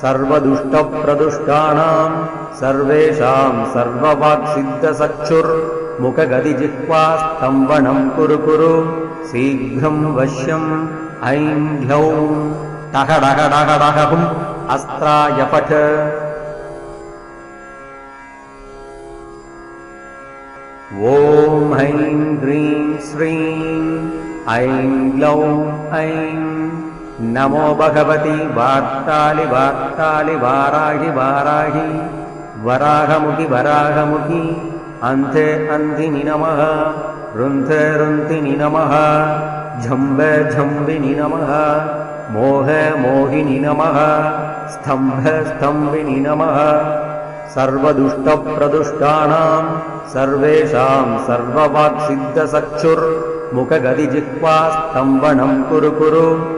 सर्वदुष्टप्रदुष्टानां सर्वेषां सर्ववाक्सिद्धसक्षुर्मुखगदिजिह्वास्तम्भनं कुरु कुरु शीघ्रं वश्यम् ऐं ह्लौं टहडहडहडहुम् अस्त्राय पठ ॐ ऐं ह्रीं श्रीं ऐं ग्लौं ऐं नमो भगवति वार्तालि वार्तालि वाराहि वाराहि। वराहमुखि वराहमुखि। अन्धे अन्धिनि नमः। रुन्धे रुन्धिनि नमः। झम्बे झम्बिनि नमः। मोहे मोहिनि नमः। स्तम्भे स्तम्भिनि नमः। सर्वदुष्टप्रदुष्टानां सर्वेषां सर्ववाक्सिद्धसक्षुर्मुखगदिजिह्वास्तम्भनं कुरु कुरु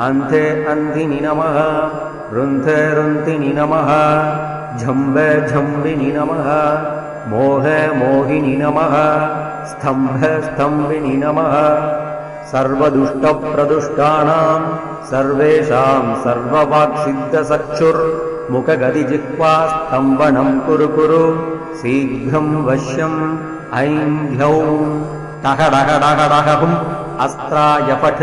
अन्धे अन्धिनि नमः। रुन्धे रुन्धिनि नमः। झम्बे झम्बिनि नमः। मोहे मोहिनि नमः। स्तम्भे स्तम्भिनि नमः। सर्वदुष्टप्रदुष्टानां सर्वेषां सर्ववाक्सिद्धसक्षुर्मुखगदिजिह्वास्तम्भनं कुरु कुरु। शीघ्रं वश्यम् ऐं ह्लौं टहडहडहडहुम् अस्त्राय पठ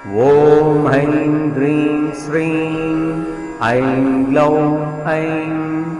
ॐ ऐं ह्रीं श्रीं ऐं ग्लौं ऐं